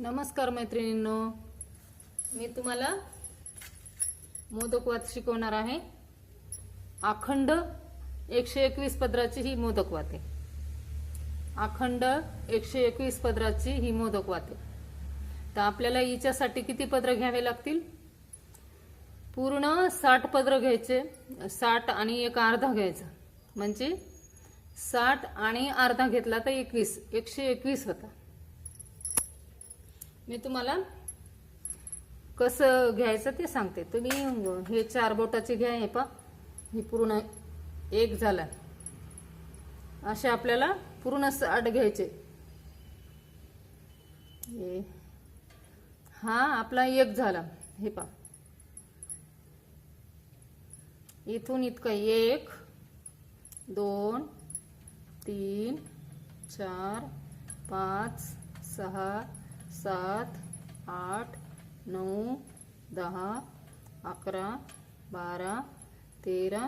नमस्कार मैत्रिणींनो. मी तुम्हाला मोदकवात शिकवणार आहे. अखंड एकशे एकवीस पदराची ही मोदकवात आहे. अखंड एकशे एकवीस पदराची ही मोदकवात आहे. तर आपल्याला हिच्यासाठी किती पदरं घ्यावे लागतील? पूर्ण साठ पदर घ्यायचे. साठ आणि एक अर्धा घ्यायचा. म्हणजे साठ आणि अर्धा घेतला तर एकवीस. एकशे एकवीस होता. मी तुम्हाला कसं घ्यायचं ते सांगते. तुम्ही हे चार बोटाचे घ्या हे पा ही पूर्ण एक झाला. असे आपल्याला पूर्ण साठ घ्यायचे. हे हा आपला एक झाला. हे पा इथून इतकं एक दोन तीन चार पाच सहा सात आठ नऊ दहा अकरा बारा तेरा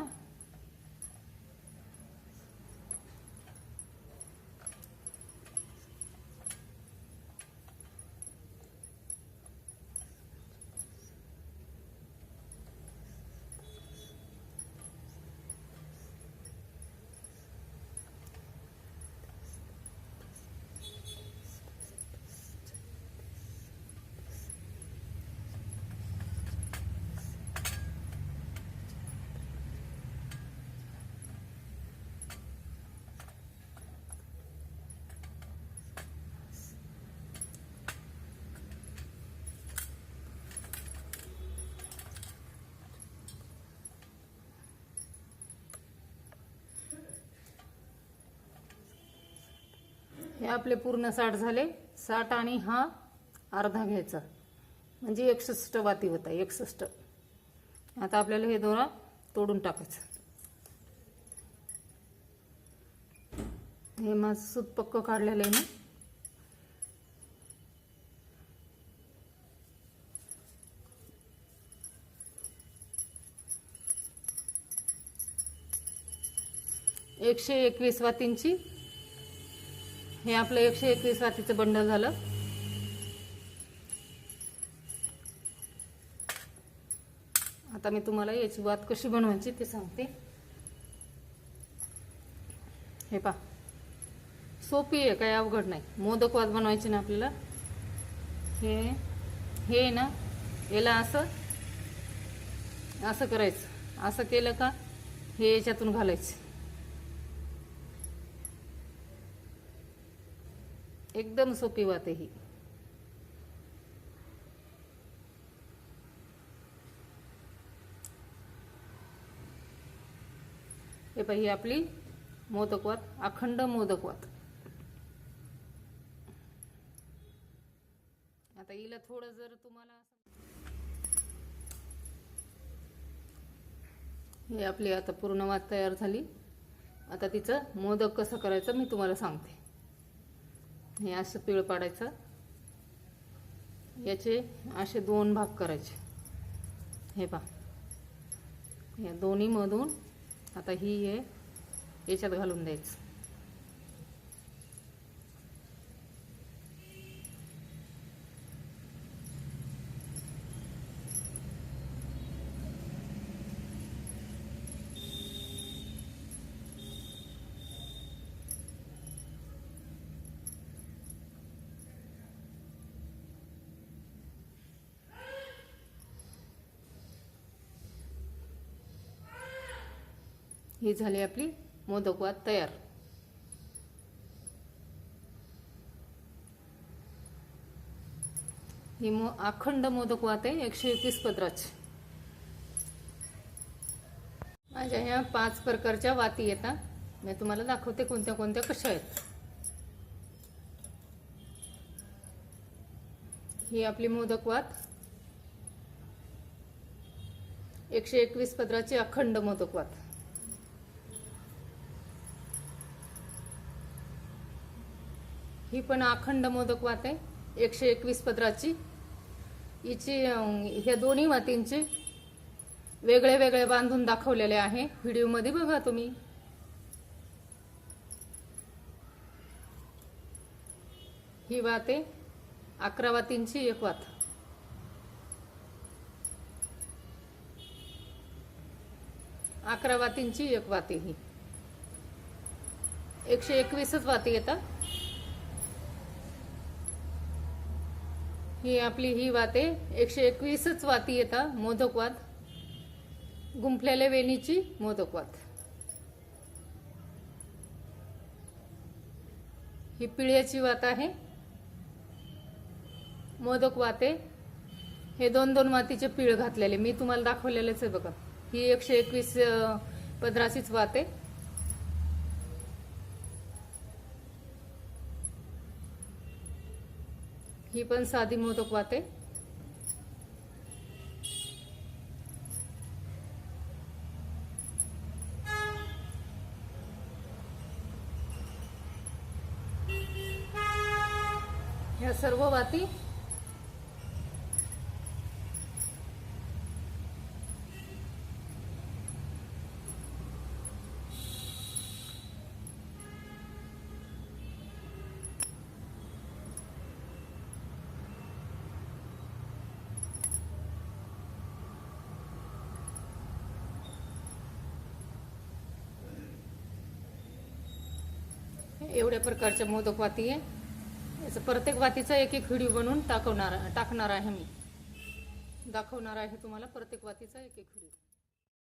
हे आपले पूर्ण साठ झाले. साठ आणि हा अर्धा घ्यायचा. म्हणजे एकसष्ट वाती होता एकसष्ट. आता आपल्याला हे दोरा तोडून टाकायचं. हे माझं सूत पक्क काढलेलं आहे ना एकशे एकवीस वातींची हे आपलं एकशे एकवीस वातीचं बंडल झालं. आता मी तुम्हाला याची वात कशी बनवायची ते सांगते. हे पा सोपी आहे काही अवघड नाही. मोदक वात बनवायची ना आपल्याला. हे हे ना याला असं असं करायचं. असं केलं का हे याच्यातून घालायचं. एकदम सोपी वात आहे ही. हे पाही आपली मोदकवात अखंड मोदकवात आता हिला थोडं जर तुम्हाला हे आपली आता पूर्ण वात तयार झाली. आता तिचं मोदक कसं करायचं मी तुम्हाला सांगते. हे असं पिळ पाडायचं. याचे असे दोन भाग करायचे. हे पहा. या दोन्हीमधून आता ही हे याच्यात घालून द्यायचं. ही झाली आपली मोदकवाद तयार. ही मो अखंड मोदकवात आहे एकशे एकवीस पत्राची माझ्या ह्या पाच प्रकारच्या वाती येतात मी तुम्हाला दाखवते कोणत्या कोणत्या कशा आहेत. ही आपली मोदकवात एकशे एकवीस पत्राची अखंड मोदकवात ही पण अखंड मोदक वात आहे. एकशे एकवीस पत्राची हिची ह्या दोन्ही वातींचे वेगळे वेगळे बांधून दाखवलेले आहे. व्हिडिओमध्ये बघा तुम्ही. ही वात आहे. अकरा वातींची एक वात. अकरा वातींची एक वाती ही. एकशे एकवीसच वाती येतात. ही आपली ही वाते एकशे एकवीसच वाती येतात मोदकवात गुंफलेल्या वेणीची मोदकवात ही पिळ्याची वात आहे. मोदक वाते हे दोन दोन मातीचे पिळ घातलेले. मी तुम्हाला दाखवलेलेच आहे बघा. ही एकशे एकवीस अं, पदराचीच वाते ही पण साधी मोदक वाते. ह्या सर्व वाती एवढ्या प्रकारच्या मोदक वाती आहे. याचं प्रत्येक वातीचा एक एक व्हिडिओ बनवून टाकवणार टाकणार आहे मी. दाखवणार आहे तुम्हाला प्रत्येक वातीचा एक एक व्हिडिओ.